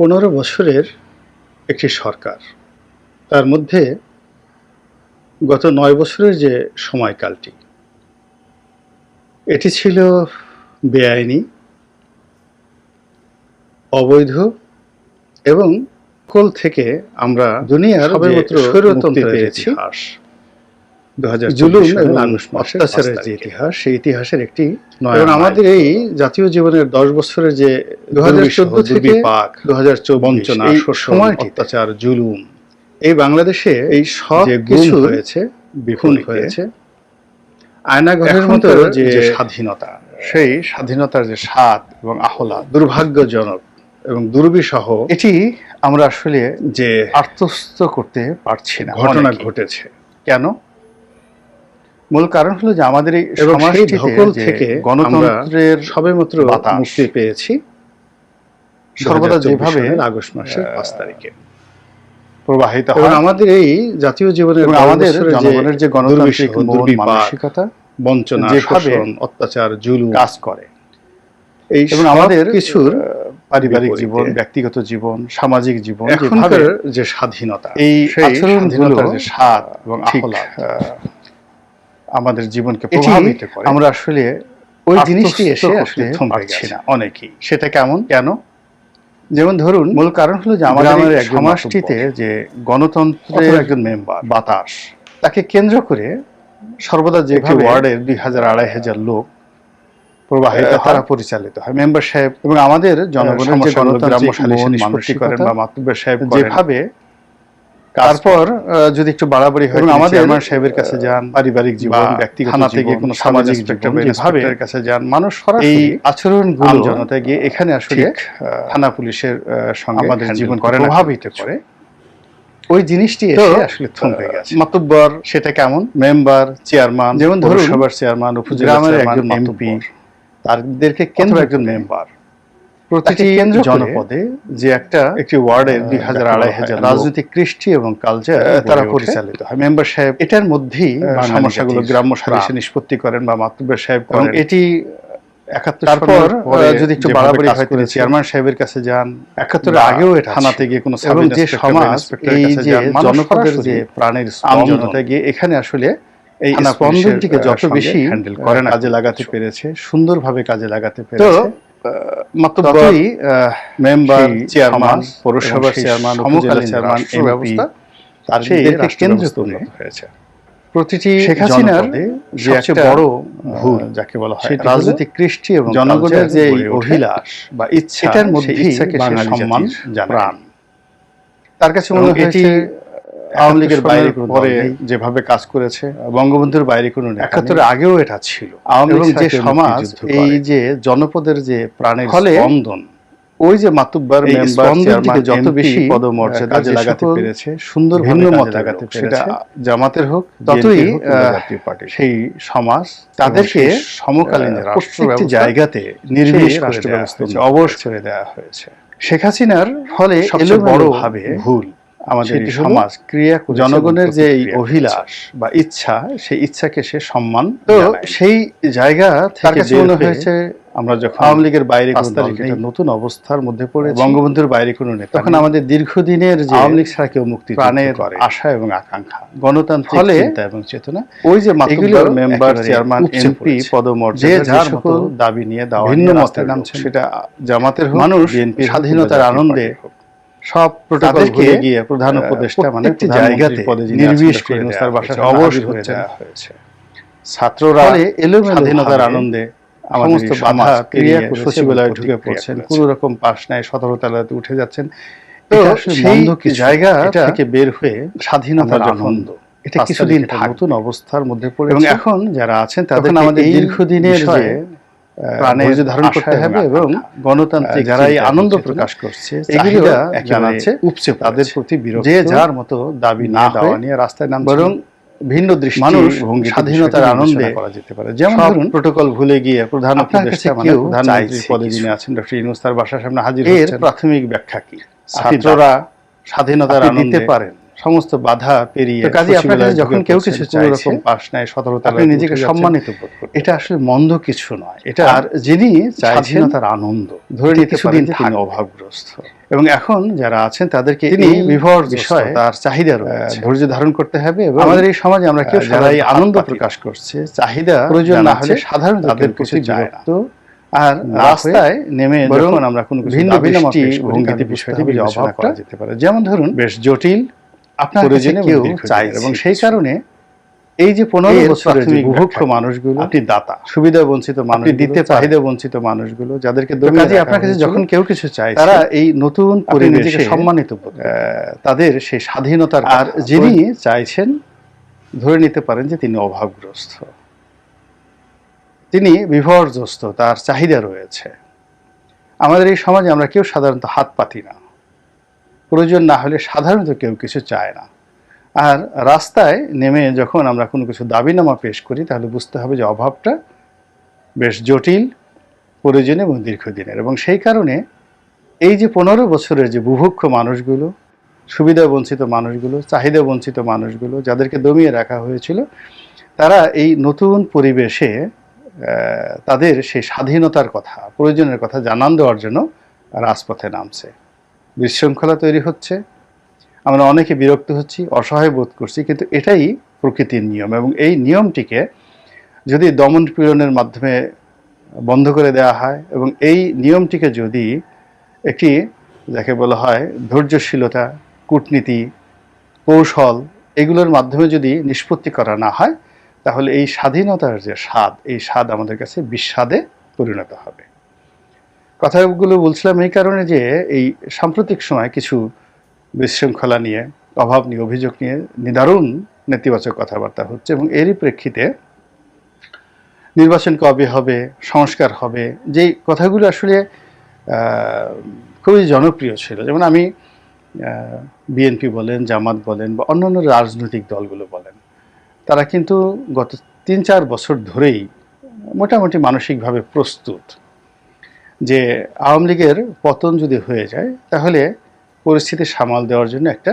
পনেরো বছরের একটি সরকার। তার মধ্যে গত নয় বছরের যে সময়কালটি এটি ছিল বেআইনি অবৈধ এবং কোল থেকে আমরা দুনিয়ার সবেমাত্র যে পেয়েছি। জুলুম এবং অত্যাচারের যে ইতিহাস সেই ইতিহাসের একটি নয়া আমাদের এই জাতীয় জীবনের দশ বছরের যে দু হাজার চোদ্দ থেকে দু হাজার বঞ্চনা, এই অত্যাচার জুলুম এই বাংলাদেশে এই সব কিছু হয়েছে হয়েছে আয়নাঘরের মতো যে যে স্বাধীনতা সেই স্বাধীনতার যে স্বাদ এবং আহলা দুর্ভাগ্যজনক এবং দুর্বিসহ এটি আমরা আসলে যে আত্মস্থ করতে পারছি না ঘটনা ঘটেছে। কেন? মূল কারণ হলো যে আমাদের এই ধকল থেকে গণতন্ত্রের সবেমাত্র বাতাস মুক্তি পেয়েছি। সর্বদা যেভাবে আগস্ট মাসের পাঁচ তারিখে। প্রবাহিত হয় আমাদের এই জাতীয় জীবনের আমাদের জনগণের যে গণতান্ত্রিক মন মানসিকতা বঞ্চনা শোষণ অত্যাচার জুলুম কাজ করে। এই এবং আমাদের কিছুর পারিবারিক জীবন ব্যক্তিগত জীবন সামাজিক জীবন এখনকার যে স্বাধীনতা এই যে স্বাদ এবং আহ্লাদ আহ, আমাদের জীবনকে প্রভাবিত করে। আমরা আসলে ওই জিনিসটি এসে আসলে পারছি না অনেকেই। সেটা কেমন? কেন? যেমন ধরুন মূল কারণ হলো যে আমাদের সমাজটিতে যে গণতন্ত্রের একজন মেম্বার। বাতাস। তাকে কেন্দ্র করে সর্বদা যেভাবে ওয়ার্ডের দুই হাজার আড়াই হাজার লোক প্রবাহিত তারা পরিচালিত হয়। মেম্বার সাহেব এবং আমাদের জনগণের যে নিষ্পত্তি করেন বা মাতব্বর সাহেব যেভাবে তারপর যদি একটু বাড়াবাড়ি হয় আমাদের চেয়ারম্যান সাহেবের কাছে যান পারিবারিক জীবন ব্যক্তিগত জীবন কোনো সামাজিক জীবন যেভাবে কাছে যান মানুষ এই সরাসরি আচরণগুলো আম জনতা গিয়ে এখানে আসলে থানা পুলিশের সঙ্গে আমাদের জীবনকে করে প্রভাবিত করে। ওই জিনিসটি এসে আসলে থমকে গেছে। মাতব্বর সেটা কেমন? মেম্বার চেয়ারম্যান যেমন ধরুন, পৌরসভার চেয়ারম্যান উপজেলা চেয়ারম্যান একজন এমপি তাদেরকে কেন্দ্র একজন মেম্বার। প্রতিটি জনপদে যে একটা একটি ওয়ার্ডের দুই হাজার আড়াই হাজার রাজনৈতিক কৃষ্টি এবং কালচার তারা পরিচালিত হয়। মেম্বার সাহেব এটার মধ্যেই সমস্যাগুলো গ্রাম্য নিষ্পত্তি করেন বা মাতব্বর সাহেব এবং করেন এটি তারপর সনের আহ, পরে যদি একটু বাড়াবাড়ি হয় তিনি চেয়ারম্যান সাহেবের কাছে যান। একাত্তরের আগেও এটা থানাতে গিয়ে কোনো এবং যে সমাজ এই যে জনপদের যে প্রাণের আম গিয়ে এখানে আসলে এই স্পন্দনটিকে যত বেশি হ্যান্ডেল handle করে করে না কাজে লাগাতে পেরেছে সুন্দরভাবে কাজে লাগাতে পেরেছে। ততই মেম্বার চেয়ারম্যান পৌরসভার চেয়ারম্যান সমকালীন চেয়ারম্যান এমপি ব্যবস্থা তার কেন্দ্র হয়েছে। প্রতিটি শেখ হাসিনার যে একটা বড় ভুল যাকে বলা হয় রাজনৈতিক কৃষ্টি এবং জনগণের যে অভিলাষ বা ইচ্ছা এটার মধ্যে ইচ্ছাকে সম্মান প্রাণ। তার কাছে মনে হয়েছে আওয়ামী লীগের বাইরে পরে যেভাবে কাজ করেছে বঙ্গবন্ধুর বাইরে কোনো একাত্তরের আগেও এটা ছিল। আওয়ামী এবং লীগ যে সমাজ এই যে জনপদের যে প্রাণের স্পন্দন ওই যে মাতুব্বার মেম্বার যত বেশি পদমর্যাদা কাজে লাগাতে পেরেছে, সুন্দর ভিন্ন মত লাগাতে পেরেছে, জামাতের হোক ততই, সেই সমাজ তাদেরকে সমকালীন প্রত্যেকটি জায়গাতে নির্বিষ রাষ্ট্র দেওয়া ব্যবস্থা হয়েছে, অবশ করে দেওয়া হয়েছে। শেখ হাসিনার ফলে সবচেয়ে বড় ভাবে ভুল আমাদের সমাজ ক্রিয়া জনগণের যে অভিলাষ বা ইচ্ছা সেই ইচ্ছাকে সে সম্মান তো সেই জায়গা থেকে মনে হয়েছে আমরা যখন আওয়ামী লীগের বাইরে নেই, নতুন অবস্থার মধ্যে পড়েছি বঙ্গবন্ধুর বাইরে কোনো নেতা তখন আমাদের দীর্ঘদিনের যে আওয়ামী লীগ ছাড়া কেউ মুক্তি প্রাণের আশা এবং আকাঙ্ক্ষা গণতান্ত্রিক ফলে চিন্তা এবং চেতনা ওই যে মাতুব্বর মেম্বার চেয়ারম্যান এমপি। পদমর্যাদা যে যার সকল দাবি নিয়ে দাওয়া ভিন্ন মতের নামছেন। সেটা জামাতের মানুষ স্বাধীনতার আনন্দে। সব তাদেরকে প্রধান উপদেষ্টা মানে জায়গাতে নির্বিষ করে ইউনূস হয়েছে, অবশ হাজির দেওয়া হয়েছে। ছাত্ররা স্বাধীনতার আনন্দে সমস্ত বাধা ক্রিয়া সচিবালয়ে ঢুকে পড়ছেন। কোনো রকম পাশ নাই সতেরো তলাতে উঠে যাচ্ছেন সেই জায়গা থেকে বের হয়ে স্বাধীনতার আনন্দ। এটা কিছুদিন নতুন অবস্থার মধ্যে পড়ে এবং এখন যারা আছেন তাদের আমাদের দীর্ঘদিনের যে ধৈর্য ধারণ করতে হবে এবং গণতান্ত্রিক যারা এই আনন্দ প্রকাশ করছে এগুলো জানাচ্ছে উপচে তাদের প্রতি বিরক্ত। যে যার মতো দাবি না দেওয়া নিয়ে রাস্তায় নাম বরং ভিন্ন দৃষ্টি মানুষ স্বাধীনতার আনন্দে করা যেতে পারে। যেমন ধরুন প্রোটোকল ভুলে গিয়ে প্রধান উপদেষ্টা মানে কেউ পদে যিনি আছেন ডক্টর ইউনূস তার বাসার সামনে হাজির প্রাথমিক ব্যাখ্যা কি? ছাত্ররা স্বাধীনতার আনন্দে পারেন সমস্ত বাধা পেরিয়ে তো কাজেই আপনার কাছে যখন কেউ কিছু চাইছে, পাস নাই সতেরো আপনি নিজেকে সম্মানিত বোধ করবেন এটা আসলে মন্দ কিছু নয়। এটা আর যিনি চাইছেন স্বাধীনতার আনন্দ। ধরে নিতে কিছুদিন তিনি অভাবগ্রস্ত। এবং এখন যারা আছেন তাদেরকে তিনি বিভর বিষয়ে তার চাহিদা রয়েছে। ধৈর্য ধারণ করতে হবে এবং আমাদের এই সমাজে আমরা কেউ যারা এই আনন্দ। প্রকাশ করছে চাহিদা প্রয়োজন না হলে সাধারণ তাদের কিছু চায় না। আর রাস্তায় নেমে যখন আমরা কোনো কিছু ভিন্ন পেশ করি, ভঙ্গিতে বিষয়টি বিবেচনা করা যেতে পারে। যেমন ধরুন বেশ জটিল আপনার কাছে কেউ চাইছে এবং সেই কারণে এই যে পনেরো বছরের যে মানুষগুলো আপনি দাতা। সুবিধা বঞ্চিত মানুষ দিতে চাহিদা বঞ্চিত মানুষগুলো যাদেরকে আপনার কাছে যখন কেউ কিছু চাইছে তারা এই নতুন পরিবেশে সম্মানিত তাদের সেই স্বাধীনতার আর যিনি চাইছেন ধরে নিতে পারেন যে তিনি অভাবগ্রস্ত। তিনি বিভর্যস্ত তার চাহিদা রয়েছে। আমাদের এই সমাজে আমরা কেউ সাধারণত হাত পাতি না। প্রয়োজন না হলে সাধারণত কেউ কিছু চায় না। আর রাস্তায় নেমে যখন আমরা কোনো কিছু দাবিনামা পেশ করি, তাহলে বুঝতে হবে যে অভাবটা বেশ জটিল প্রয়োজনীয় এবং দীর্ঘদিনের। এবং সেই কারণে এই যে পনেরো বছরের যে বুভুক্ষ মানুষগুলো, সুবিধা বঞ্চিত মানুষগুলো, চাহিদা বঞ্চিত মানুষগুলো, যাদেরকে দমিয়ে রাখা হয়েছিল, তারা এই নতুন পরিবেশে তাদের সেই স্বাধীনতার কথা, প্রয়োজনের কথা জানান দেওয়ার জন্য রাজপথে নামছে। বিশৃঙ্খলা তৈরি হচ্ছে। আমরা অনেকে বিরক্ত হচ্ছি, অসহায় বোধ করছি, কিন্তু এটাই প্রকৃতির নিয়ম এবং এই নিয়মটিকে যদি দমন পীড়নের মাধ্যমে বন্ধ করে দেওয়া হয় এবং এই নিয়মটিকে যদি একটি, যাকে বলা হয় ধৈর্যশীলতা, কূটনীতি, কৌশল এগুলোর মাধ্যমে যদি নিষ্পত্তি করা না হয়, তাহলে এই স্বাধীনতার যে স্বাদ, এই স্বাদ আমাদের কাছে বিস্বাদে পরিণত হবে। কথাগুলো বলছিলাম এই কারণে যে এই সাম্প্রতিক সময় কিছু বিশৃঙ্খলা নিয়ে, অভাব নিয়ে, অভিযোগ নিয়ে নিদারুণ নেতিবাচক কথাবার্তা হচ্ছে এবং এরই প্রেক্ষিতে নির্বাচন কবে হবে, সংস্কার হবে, যেই কথাগুলো আসলে খুবই জনপ্রিয় ছিল। যেমন আমি বিএনপি বলেন, জামাত বলেন বা অন্যান্য রাজনৈতিক দলগুলো বলেন, তারা কিন্তু গত তিন চার বছর ধরেই মোটামুটি মানসিকভাবে প্রস্তুত। যে আওয়ামী লীগের পতন যদি হয়ে যায়, তাহলে পরিস্থিতি সামাল দেওয়ার জন্য একটা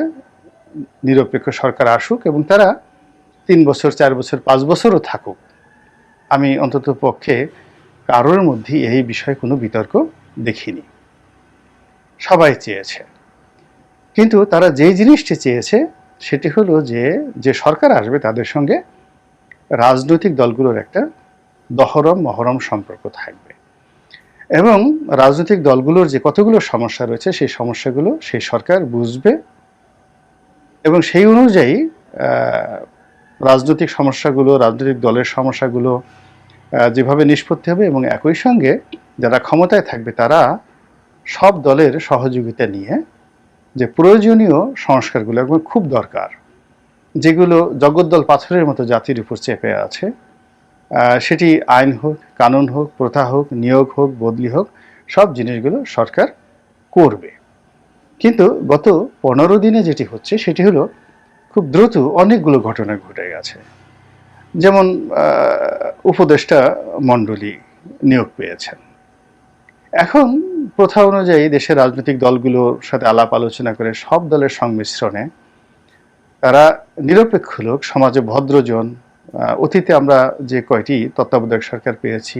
নিরপেক্ষ সরকার আসুক এবং তারা তিন বছর, চার বছর, পাঁচ বছরও থাকুক। আমি অন্তত পক্ষে কারোর মধ্যে এই বিষয়ে কোনো বিতর্ক দেখিনি। সবাই চেয়েছে। কিন্তু তারা যেই জিনিসটি চেয়েছে, সেটি হলো যে যে সরকার আসবে তাদের সঙ্গে রাজনৈতিক দলগুলোর একটা দহরম মহরম সম্পর্ক থাকবে। এবং রাজনৈতিক দলগুলোর যে কতগুলো সমস্যা রয়েছে, সেই সমস্যাগুলো সেই সরকার বুঝবে এবং সেই অনুযায়ী রাজনৈতিক সমস্যাগুলো, রাজনৈতিক দলের সমস্যাগুলো যেভাবে নিষ্পত্তি হবে এবং একই সঙ্গে যারা ক্ষমতায় থাকবে তারা সব দলের সহযোগিতা নিয়ে যে প্রয়োজনীয় সংস্কারগুলো একদম খুব দরকার, যেগুলো জগদ্দল পাথরের মতো জাতির উপর চেপে আছে সেটি আইন হোক, কানুন হোক, প্রথা হোক, নিয়োগ হোক, বদলি হোক, সব জিনিসগুলো সরকার করবে। কিন্তু গত পনেরো দিনে যেটি হচ্ছে, সেটি হলো খুব দ্রুত অনেকগুলো ঘটনা ঘটে গেছে। যেমন উপদেষ্টা মণ্ডলী নিয়োগ পেয়েছেন। এখন প্রথা অনুযায়ী দেশের রাজনৈতিক দলগুলোর সাথে আলাপ আলোচনা করে সব দলের সংমিশ্রণে তারা নিরপেক্ষ লোক, সমাজে ভদ্রজন অতীতে আমরা যে কয়টি তত্ত্বাবধায়ক সরকার পেয়েছি,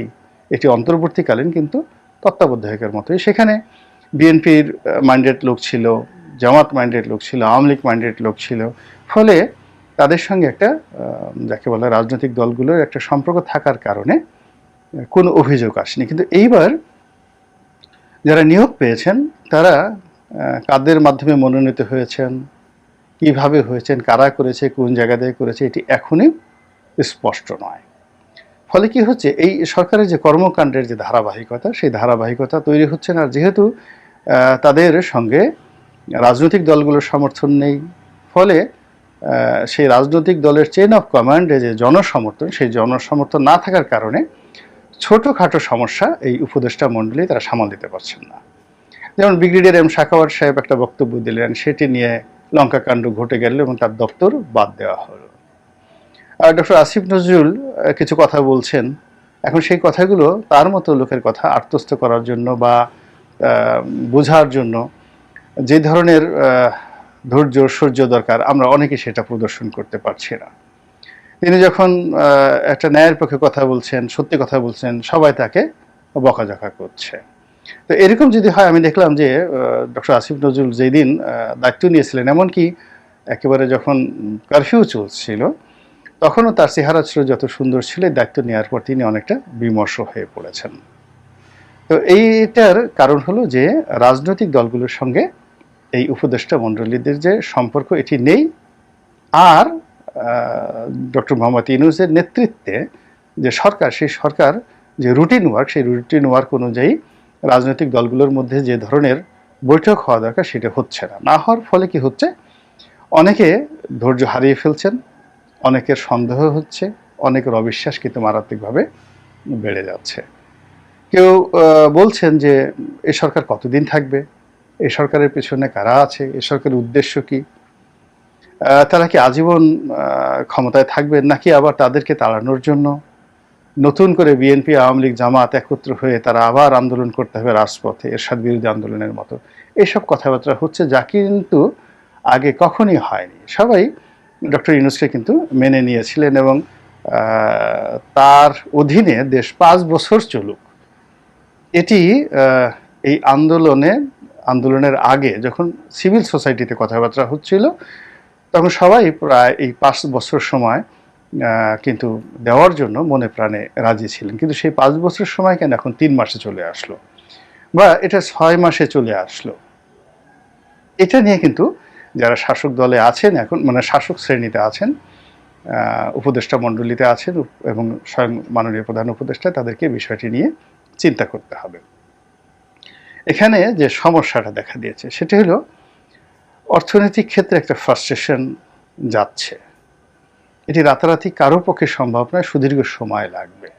এটি অন্তর্বর্তীকালীন কিন্তু তত্ত্বাবধায়কের মতোই। সেখানে বিএনপির মাইন্ডেড লোক ছিল, জামাত মাইন্ডেড লোক ছিল, আওয়ামী লীগ মাইন্ডেড লোক ছিল। ফলে তাদের সঙ্গে একটা যাকে বলে রাজনৈতিক দলগুলোর একটা সম্পর্ক থাকার কারণে কোনো অভিযোগ আসেনি। কিন্তু এইবার যারা নিয়োগ পেয়েছেন, তারা কাদের মাধ্যমে মনোনীত হয়েছেন, কীভাবে হয়েছেন, কারা করেছে, কোন জায়গা থেকে করেছে, এটি এখনই স্পষ্ট নয়। ফলে কি হচ্ছে? এই সরকারের যে কর্মকাণ্ডের যে ধারাবাহিকতা, সেই ধারাবাহিকতা তৈরি হচ্ছে না। যেহেতু তাদের সঙ্গে রাজনৈতিক দলগুলোর সমর্থন নেই। ফলে সেই রাজনৈতিক দলের চেন অফ কমান্ডে যে জনসমর্থন, সেই জনসমর্থন না থাকার কারণে ছোটোখাটো সমস্যা এই উপদেষ্টা মণ্ডলী তারা সামাল দিতে পারছেন না। যেমন ব্রিগেডিয়ার এম শাখাওয়াত সাহেব একটা বক্তব্য দিলেন, সেটি নিয়ে লঙ্কা কাণ্ড ঘটে গেল এবং তার দপ্তর বাদ দেওয়া হলো। ডক্টর আসিফ নজরুল কিছু কথা বলছেন। এখন সেই কথাগুলো তার মতো লোকের কথা আত্মস্থ করার জন্য বা বোঝার জন্য যে ধরনের ধৈর্য সূর্য দরকার, আমরা অনেকে সেটা প্রদর্শন করতে পারছি না। তিনি যখন একটা ন্যায়ের পক্ষে কথা বলছেন, সত্যি কথা বলছেন, সবাই তাকে বকাঝকা করছে। তো এরকম যদি হয়, আমি দেখলাম যে ডক্টর আসিফ নজরুল যেই দিন দায়িত্ব নিয়েছিলেন, এমনকি একেবারে যখন কারফিউ চলছিল তখনও তার চেহারা ছিল যত সুন্দর ছিল দায়িত্ব নেওয়ার পর তিনি অনেকটা বিমর্ষ হয়ে পড়েছেন। তো এইটার কারণ হলো যে, রাজনৈতিক দলগুলোর সঙ্গে এই উপদেষ্টা মণ্ডলীদের যে সম্পর্ক এটি নেই। আর ডক্টর মোহাম্মদ ইউনুসের নেতৃত্বে যে সরকার, সেই সরকার যে রুটিন ওয়ার্ক, সেই রুটিন ওয়ার্ক অনুযায়ী রাজনৈতিক দলগুলোর মধ্যে যে ধরনের বৈঠক হওয়া দরকার, সেটা হচ্ছে না। না হওয়ার ফলে কি হচ্ছে? অনেকে ধৈর্য হারিয়ে ফেলছেন অনেকের সন্দেহ হচ্ছে, অনেকের অবিশ্বাস কিন্তু মারাত্মকভাবে বেড়ে যাচ্ছে। কেউ বলছেন যে, এ সরকার কতদিন থাকবে? এই সরকারের পেছনে কারা আছে? এ সরকারের উদ্দেশ্য কি? তারা কি আজীবন ক্ষমতায় থাকবেন নাকি আবার তাদেরকে তাড়ানোর জন্য? নতুন করে বিএনপি, আওয়ামী লীগ, জামাত একত্র হয়ে তারা আবার আন্দোলন করতে হবে রাজপথে, এরশাদ বিরোধী আন্দোলনের মতো। এইসব কথাবার্তা হচ্ছে যা কিন্তু আগে কখনই হয়নি। সবাই ডক্টর ইউনুসকে কিন্তু মেনে নিয়েছিলেন এবং তার অধীনে দেশ পাঁচ বছর চলুক। এটি এই আন্দোলনে, আন্দোলনের আগে যখন সিভিল সোসাইটিতে কথাবার্তা হচ্ছিল, তখন সবাই প্রায় এই পাঁচ বছর সময় কিন্তু দেওয়ার জন্য মনে প্রাণে রাজি ছিলেন। কিন্তু সেই পাঁচ বছর সময় কেন এখন তিন মাসে চলে আসলো? বা এটা ছয় মাসে চলে আসলো? এটা নিয়ে কিন্তু যারা শাসক দলে আছেন এখন মানে শাসক শ্রেণীতে আছেন উপদেষ্টা মণ্ডলীতে আছেন এবং স্বয়ং মাননীয় প্রধান উপদেষ্টা, তাদেরকে বিষয়টি নিয়ে চিন্তা করতে হবে। এখানে যে সমস্যাটা দেখা দিয়েছে, সেটি হলো অর্থনৈতিক ক্ষেত্রে একটা ফ্রাস্ট্রেশন যাচ্ছে। এটি রাতারাতি কারও পক্ষে সম্ভব নয়, সুদীর্ঘ সময় লাগবে।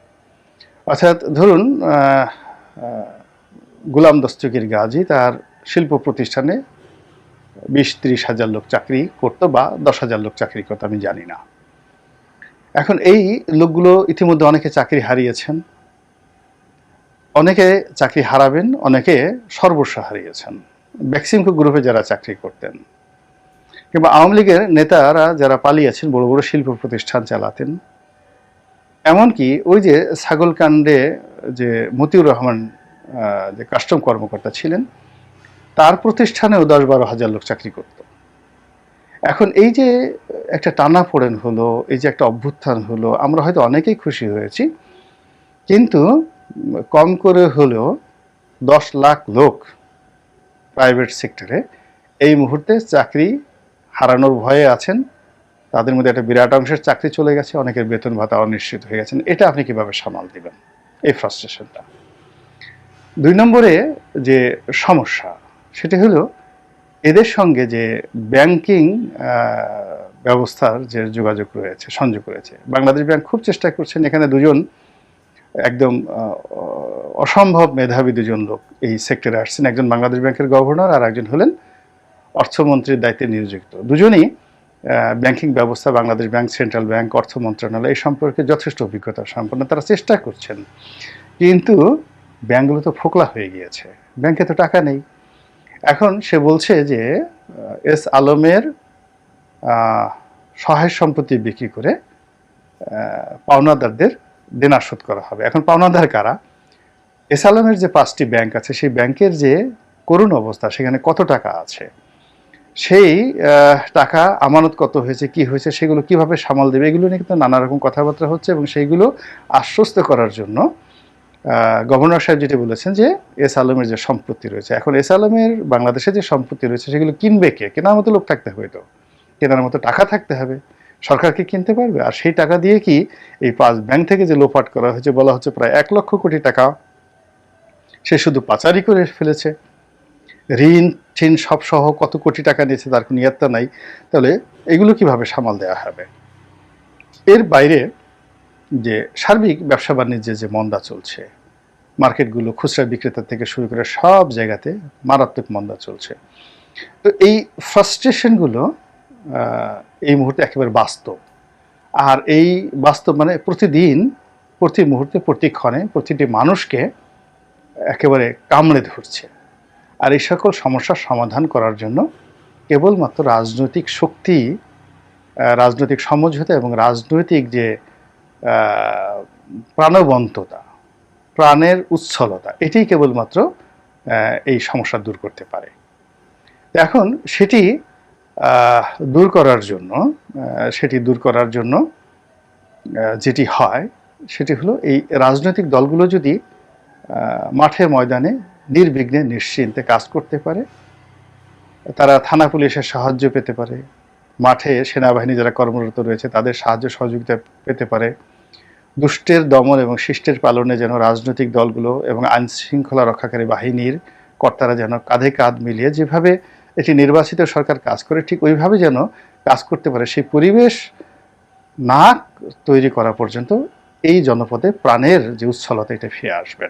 অর্থাৎ ধরুন গুলাম দস্তগীর গাজী তার শিল্প প্রতিষ্ঠানে বিশ ত্রিশ হাজার লোক চাকরি করতো বা দশ হাজার লোক চাকরি করতো, আমি জানি না। এখন এই লোকগুলো ইতিমধ্যে অনেকে চাকরি হারিয়েছেন। অনেকে চাকরি হারাবেন, অনেকে সর্বস্ব হারিয়েছেন। ব্যাক্সিমকো গ্রুপে যারা চাকরি করতেন। কিংবা আওয়ামী লীগের নেতারা যারা পালিয়েছেন, বড় বড় শিল্প প্রতিষ্ঠান চালাতেন। এমনকি ওই যে ছাগলকাণ্ডে যে মতিউর রহমান যে কাস্টম কর্মকর্তা ছিলেন তার প্রতিষ্ঠানেও দশ বারো হাজার লোক চাকরি করত। এখন এই যে একটা টানা পড়েন হলো, এই যে একটা অভ্যুত্থান হলো, আমরা হয়তো অনেকেই খুশি হয়েছি, কিন্তু কম করে হলেও দশ লাখ লোক প্রাইভেট সেক্টরে এই মুহূর্তে চাকরি হারানোর ভয়ে আছেন। তাদের মধ্যে একটা বিরাট অংশের চাকরি চলে গেছে, অনেকের বেতন ভাতা অনিশ্চিত হয়ে গেছেন। এটা আপনি কীভাবে সামাল দিবেন? এই ফ্রাস্ট্রেশনটা দুই নম্বরে যে সমস্যা সেটা হলো এদের সঙ্গে যে ব্যাংকিং ব্যবস্থার যে যোগাযোগ রয়েছে, সংযোগ রয়েছে। বাংলাদেশ ব্যাংক খুব চেষ্টা করছেন, এখানে দুজন একদম অসম্ভব মেধাবী দুজন লোক এই সেক্টরে আসছেন। একজন বাংলাদেশ ব্যাংকের গভর্নর আর একজন হলেন অর্থমন্ত্রীর দায়িত্বে নিয়োজিত। দুজনই ব্যাংকিং ব্যবস্থা, বাংলাদেশ ব্যাংক, সেন্ট্রাল ব্যাংক, অর্থ মন্ত্রণালয়, এই সম্পর্কে যথেষ্ট অভিজ্ঞতা সম্পন্ন। তারা চেষ্টা করছেন। কিন্তু ব্যাংকগুলো তো ফোকলা হয়ে গিয়েছে। ব্যাংকে তো টাকা নেই। এখন সে বলছে যে এস আলমের সহায় সম্পত্তি বিক্রি করে পাওনাদারদের দেনা শোধ করা হবে। এখন পাওনাদার কারা? এস আলমের যে পাঁচটি ব্যাংক আছে, সেই ব্যাংকের যে করুণ অবস্থা, সেখানে কত টাকা আছে? সেই টাকা আমানত কত হয়েছে, কি হয়েছে, সেগুলো কীভাবে সামাল দেবে, এগুলো নিয়ে কিন্তু নানা রকম কথাবার্তা হচ্ছে এবং সেইগুলো আশ্বস্ত করার জন্য গভর্নর সাহেব যেটা বলেছেন যে এস আলমের যে সম্পত্তি রয়েছে, এখন এস আলমের বাংলাদেশে যে সম্পত্তি রয়েছে সেগুলো কিনবে কে? কেনার মতো লোক থাকতে হবে তো। কেনার মতো টাকা থাকতে হবে। সরকারকে কিনতে পারবে? আর সেই টাকা দিয়ে কি এই পাঁচ ব্যাংক থেকে যে লোপাট করা হয়েছে বলা হচ্ছে প্রায় এক লক্ষ কোটি টাকা, সে শুধু পাচারি করে ফেলেছে। ঋণ ঠিন সব সহ কত কোটি টাকা নিয়েছে তার কোনো ইয়াত্তা নাই। তাহলে এগুলো কীভাবে সামাল দেওয়া হবে? এর বাইরে যে সার্বিক ব্যবসা বাণিজ্যে যে মন্দা চলছে, মার্কেটগুলো খুচরা বিক্রেতা থেকে শুরু করে সব জায়গাতে মারাত্মক মন্দা চলছে। তো এই ফ্রাস্ট্রেশনগুলো এই মুহূর্তে একেবারে বাস্তব। আর এই বাস্তব মানে প্রতিদিন, প্রতি মুহূর্তে প্রতিক্ষণে প্রতিটি মানুষকে একেবারে কামড়ে ধরছে। আর এই সকল সমস্যার সমাধান করার জন্য কেবলমাত্র রাজনৈতিক শক্তি রাজনৈতিক সমঝোতা এবং রাজনৈতিক যে প্রাণবন্ততা, প্রাণের উচ্ছলতা, এটাই কেবলমাত্র এই সমস্যা দূর করতে পারে। এখন সেটি দূর করার জন্য সেটি দূর করার জন্য যেটি হয়, সেটি হলো এই রাজনৈতিক দলগুলো যদি মাঠে ময়দানে নির্বিঘ্নে নিশ্চিন্তে কাজ করতে পারে, তারা থানা পুলিশের সাহায্য পেতে পারে, মাঠে সেনাবাহিনী যারা কর্মরত রয়েছে তাদের সাহায্য সহযোগিতা পেতে পারে দুষ্টের দমন এবং শিষ্টের পালনে যেন রাজনৈতিক দলগুলো এবং আইন শৃঙ্খলা রক্ষাকারী বাহিনীর কর্তারা যেন কাঁধে কাঁধ মিলিয়ে যেভাবে একটি নির্বাচিত সরকার কাজ করে, ঠিক ওইভাবে যেন কাজ করতে পারে, সেই পরিবেশ না তৈরি করা পর্যন্ত এই জনপদে প্রাণের যে উচ্ছলতা, এটা ফিরে আসবে না।